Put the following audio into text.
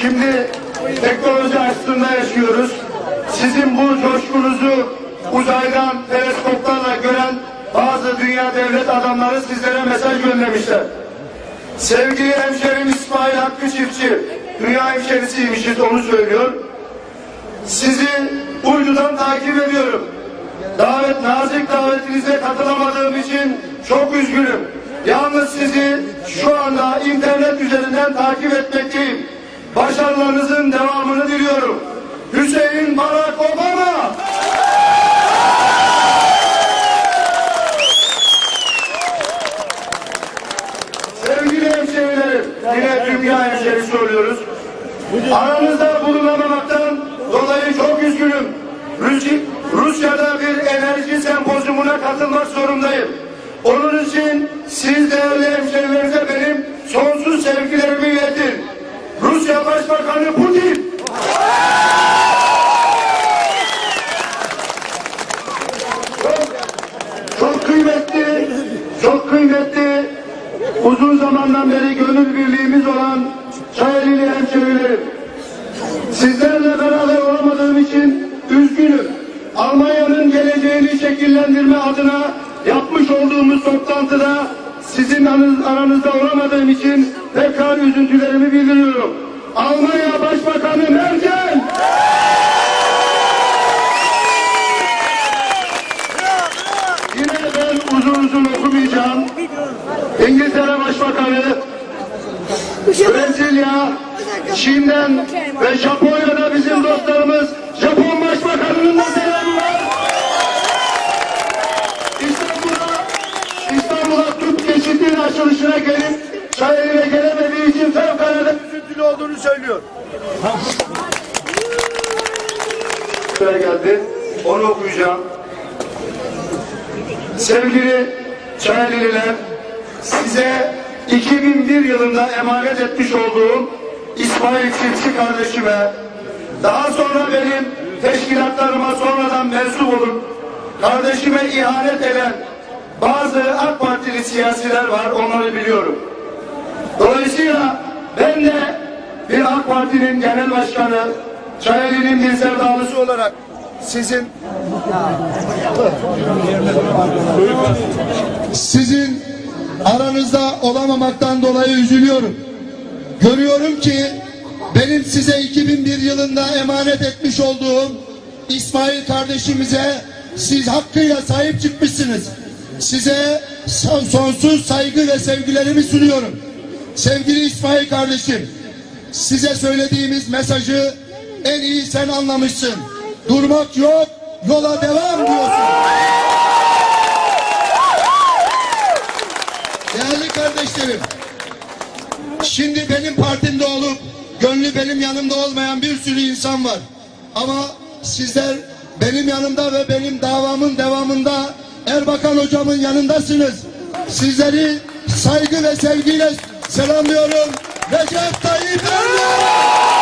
Şimdi teknoloji açtığında yaşıyoruz. Sizin bu coşkunuzu uzaydan teleskoplarla gören bazı dünya devlet adamları sizlere mesaj göndermişler. Sevgili hemşerim İsmail Hakkı Çiftçi, dünya hemşerisiymişiz onu söylüyor. Sizi uydudan takip ediyorum. Davet, nazik davetinize katılamadığım için çok üzgünüm. Yalnız sizi şu anda internet üzerinden takip etmekteyim. Başarılarınızın devamını diliyorum. Hüseyin Barack Obama! Sevgili hemşehrilerim, yine dünya hemşerisi oluyoruz. Aranızda bulunamamaktan dolayı çok üzgünüm. Rus- Rusya'da bir enerji sempozyumuna katılmak zorundayım. Onun için siz değerli hemşehrilerinize benim sonsuz sevgilerimi. Rusya Başbakanı Putin. Çok, kıymetli, çok kıymetli, uzun zamandan beri gönül birliğimiz olan Çayeli'li hemşehrilerim. Sizlerle beraber olamadığım için üzgünüm. Almanya'nın geleceğini şekillendirme adına yapmış olduğumuz toplantıda sizin aranız- aranızda olamadığım için tekrar üzüntülerimi bildiriyorum. Almanya Başbakanı Merkel! Yine ben uzun uzun okumayacağım. İngiltere Başbakanı, Brezilya, Çin'den ve Japonya'da bizim dostlarımız Japon Başbakanı'nın da selamı var. İstanbul'a İstanbul'a tüp geçidinin açılışına gelip Çayeli'ne gelemediği için fevkalade üzüntülü olduğunu söylüyor. Buraya geldi. Onu okuyacağım. Sevgili Çayeliler, size 2001 yılında emanet etmiş olduğum İsmail Çiftçi kardeşime, daha sonra benim teşkilatlarıma sonradan mensup olup kardeşime ihanet eden bazı AK Partili siyasiler var, onları biliyorum. Dolayısıyla ben de bir AK Parti'nin genel başkanı, Çayeli'nin bir sevdalısı olarak sizin sizin aranızda olamamaktan dolayı üzülüyorum. Görüyorum ki benim size 2001 yılında emanet etmiş olduğum İsmail kardeşimize siz hakkıyla sahip çıkmışsınız. Size son- sonsuz saygı ve sevgilerimi sunuyorum. Sevgili İsmail kardeşim, size söylediğimiz mesajı en iyi sen anlamışsın. Durmak yok, yola devam diyorsun. Değerli kardeşlerim, şimdi benim partimde olup gönlü benim yanımda olmayan bir sürü insan var. Ama sizler benim yanımda ve benim davamın devamında Erbakan hocamın yanındasınız. Sizleri saygı ve sevgiyle selamlıyorum. Recep Tayyip Erdoğan!